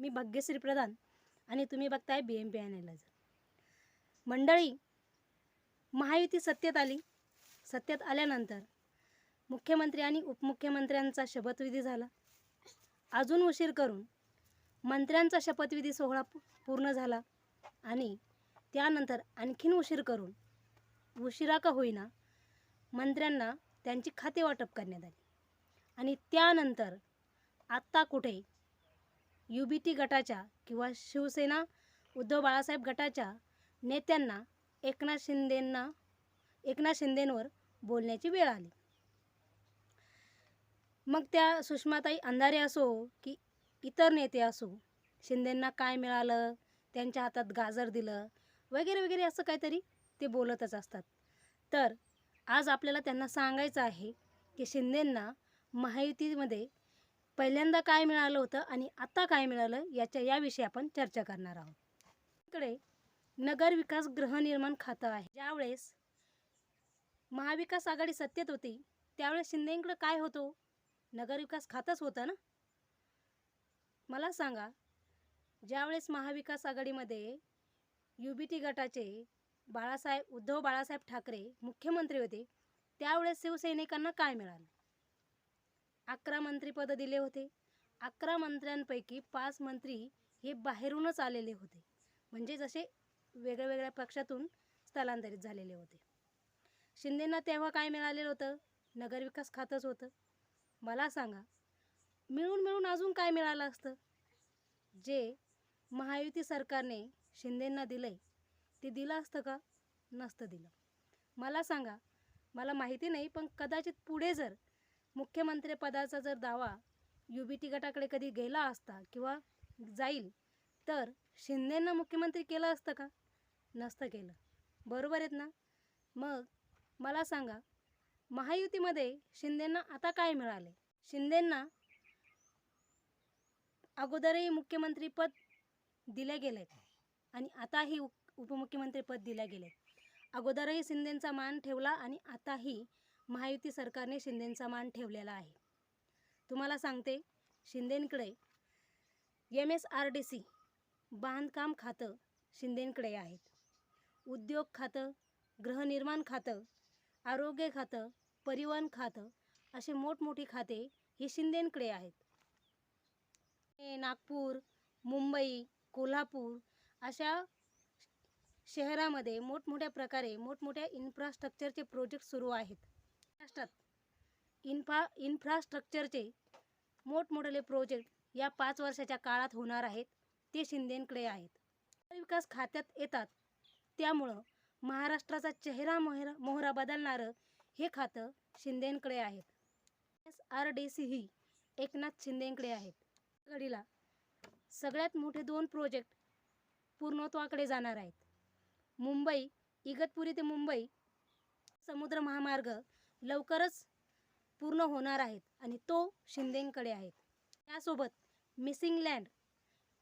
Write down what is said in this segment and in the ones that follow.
मी भाग्यश्री प्रधान आणि तुम्ही बघताय बी एम पी अॅनालायझर मंडळी महायुती सत्तेत आली. सत्तेत आल्यानंतर मुख्यमंत्री आणि उपमुख्यमंत्र्यांचा शपथविधी झाला. अजून उशीर करून मंत्र्यांचा शपथविधी सोहळा पूर्ण झाला आणि त्यानंतर आणखीन उशीर करून उशिरा का होईना मंत्र्यांना त्यांची खाते वाटप करण्यात आली. आणि त्यानंतर आत्ता कुठे यू बी टी गटाच्या किंवा शिवसेना उद्धव बाळासाहेब गटाच्या नेत्यांना एकनाथ शिंदेंना एकनाथ शिंदेंवर बोलण्याची वेळ आली. मग त्या सुषमाताई अंधारे असो की इतर नेते असो शिंदेंना काय मिळालं त्यांच्या हातात गाजर दिलं वगैरे वगैरे असं काहीतरी ते बोलतच असतात. तर आज आपल्याला त्यांना सांगायचं आहे की शिंदेंना महायुतीमध्ये पहिल्यांदा काय मिळालं होतं आणि आता काय मिळालं याच्या याविषयी आपण चर्चा करणार आहोत. इकडे नगर विकास गृहनिर्माण खातं आहे. ज्यावेळेस महाविकास आघाडी सत्तेत होती त्यावेळेस शिंदेंकडं काय होतो? नगरविकास खातंच होतं ना? मला सांगा ज्यावेळेस महाविकास आघाडीमध्ये यू बी टी गटाचे बाळासाहेब उद्धव बाळासाहेब ठाकरे मुख्यमंत्री होते त्यावेळेस शिवसैनिकांना काय मिळालं? अकरा मंत्रीपद दिले होते. अकरा मंत्र्यांपैकी पाच मंत्री हे बाहेरूनच आलेले होते. म्हणजे जसे वेगळ्या वेगळ्या पक्षातून स्थलांतरित झालेले होते. शिंदेंना तेव्हा काय मिळालेलं होतं? नगरविकास खातंच होतं. मला सांगा मिळून मिळून अजून काय मिळालं असतं? जे महायुती सरकारने शिंदेंना दिलं आहे ते दिलं असतं का? नसतं दिलं. मला सांगा मला माहिती नाही पण कदाचित पुढे जर मुख्यमंत्रीपदाचा जर दावा यू बी टी गटाकडे कधी गेला असता किंवा जाईल तर शिंदेंना मुख्यमंत्री केलं असतं का? नसतं केलं. बरोबर आहेत ना? मग मला सांगा महायुतीमध्ये शिंदेंना आता काय मिळाले? शिंदेंना अगोदरही मुख्यमंत्रीपद दिले गेले आणि आताही उपमुख्यमंत्रीपद दिले गेले अगोदरही शिंदेंचा मान ठेवला आणि आताही महायुती सरकारने शिंदेंचा मान ठेवलेला आहे. तुम्हाला सांगते शिंदेंकडे M S R D C बांधकाम खातं शिंदेंकडे आहेत. उद्योग खातं गृहनिर्माण खातं आरोग्य खातं परिवहन खातं असे मोठमोठी खाते ही शिंदेंकडे आहेत. नागपूर मुंबई कोल्हापूर अशा शहरामध्ये मोठमोठ्या प्रकारे मोठमोठ्या इन्फ्रास्ट्रक्चरचे प्रोजेक्ट सुरू आहेत. महाराष्ट्रात इन्फ्रा इन्फ्रास्ट्रक्चरचे मोठमोठे प्रोजेक्ट या पाच वर्षाच्या काळात होणार आहेत ते शिंदेंकडे आहेत. विकास खात्यात येतात. त्यामुळं महाराष्ट्राचा चेहरा मोहरा मोहरा बदलणारं हे खातं शिंदेंकडे आहेत. एस आर डी सी ही एकनाथ शिंदेंकडे आहेत. घडीला सगळ्यात मोठे दोन प्रोजेक्ट पूर्णत्वाकडे जाणार आहेत. मुंबई इगतपुरी ते मुंबई समुद्र महामार्ग लवकरच पूर्ण होणार आहेत आणि तो शिंदेंकडे आहे. त्यासोबत मिसिंग लँड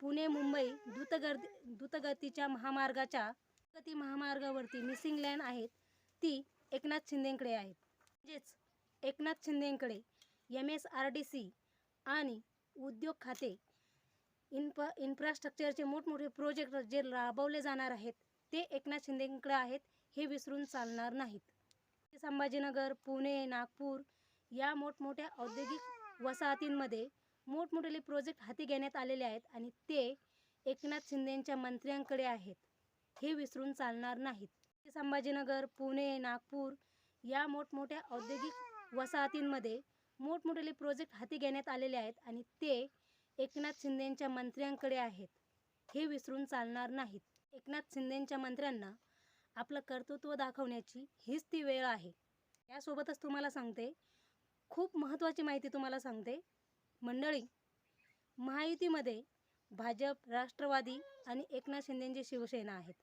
पुणे मुंबई द्रुतगर्दी द्रुतगतीच्या महामार्गाच्या गती महामार्गावरती मिसिंग लँड आहेत. ती एकनाथ शिंदेंकडे आहेत. म्हणजेच Eknath शिंदेंकडे M S R D C आणि उद्योग खाते इन्फ इन्फ्रास्ट्रक्चरचे मोठमोठे प्रोजेक्ट जे राबवले जाणार आहेत ते एकनाथ शिंदेंकडे आहेत हे विसरून चालणार नाहीत. संभाजीनगर पुणे नागपूर या मोठमोठ्या औद्योगिक वसाहतींमध्ये मोठमोठे प्रोजेक्ट हाती घेण्यात आलेले आहेत आणि ते एकनाथ शिंदेंच्या मंत्र्यांकडे आहेत. हे विसरून चालणार नाहीत. संभाजीनगर पुणे नागपूर या मोठमोठ्या औद्योगिक वसाहतींमध्ये मोठमोठे प्रोजेक्ट हाती घेण्यात आलेले आहेत आणि ते एकनाथ शिंदेंच्या मंत्र्यांकडे आहेत. हे विसरून चालणार नाहीत. एकनाथ शिंदेंच्या मंत्र्यांना आपलं कर्तृत्व दाखवण्याची हीच ती वेळ आहे. यासोबतच तुम्हाला सांगते खूप महत्त्वाची माहिती तुम्हाला सांगते. मंडळी महायुतीमध्ये भाजप राष्ट्रवादी आणि एकनाथ शिंदेंची शिवसेना आहेत.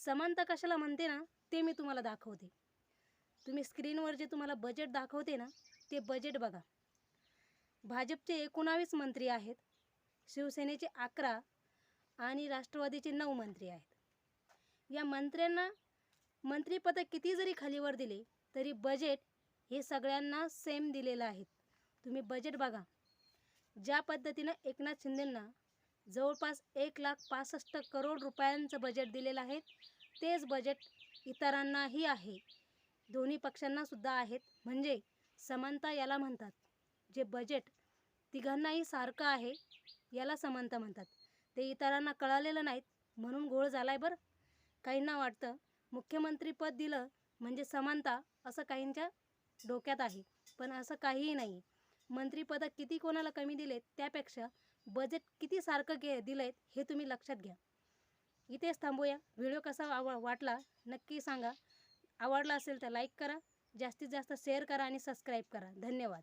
समानता कशाला म्हणते ना ते मी तुम्हाला दाखवते. तुम्ही स्क्रीनवर जे तुम्हाला बजेट दाखवते ना ते बजेट बघा. भाजपचे एकोणावीस मंत्री आहेत शिवसेनेचे अकरा आणि राष्ट्रवादीचे नऊ मंत्री आहेत. या मंत्र्यांना मंत्रिपद किती जरी खालीवर दिले तरी बजेट हे सगळ्यांना सेम दिलेलं आहे. तुम्ही बजेट बघा. ज्या पद्धतीनं एकनाथ शिंदेंना जवळपास एक लाख पासष्ट करोड रुपयांचं बजेट दिलेलं आहे तेच बजेट इतरांनाही आहे. दोन्ही पक्षांनासुद्धा आहेत. म्हणजे समानता याला म्हणतात. जे बजेट तिघांनाही सारखं आहे याला समानता म्हणतात. ते इतरांना कळालेलं नाहीत म्हणून घोळ झाला आहे बरं. काहींना वाटतं. मुख्यमंत्रीपद दिलं म्हणजे समानता असं काहींच्या डोक्यात आहे. पण असं काहीही नाही. मंत्रीपदं किती कोणाला कमी दिलेत त्यापेक्षा बजेट किती सारखं घे आहेत हे तुम्ही लक्षात घ्या. इथेच थांबूया. व्हिडिओ कसा आव वाटला नक्की सांगा. आवडला असेल तर लाईक करा. जास्तीत जास्त शेअर करा आणि सबस्क्राईब करा. धन्यवाद.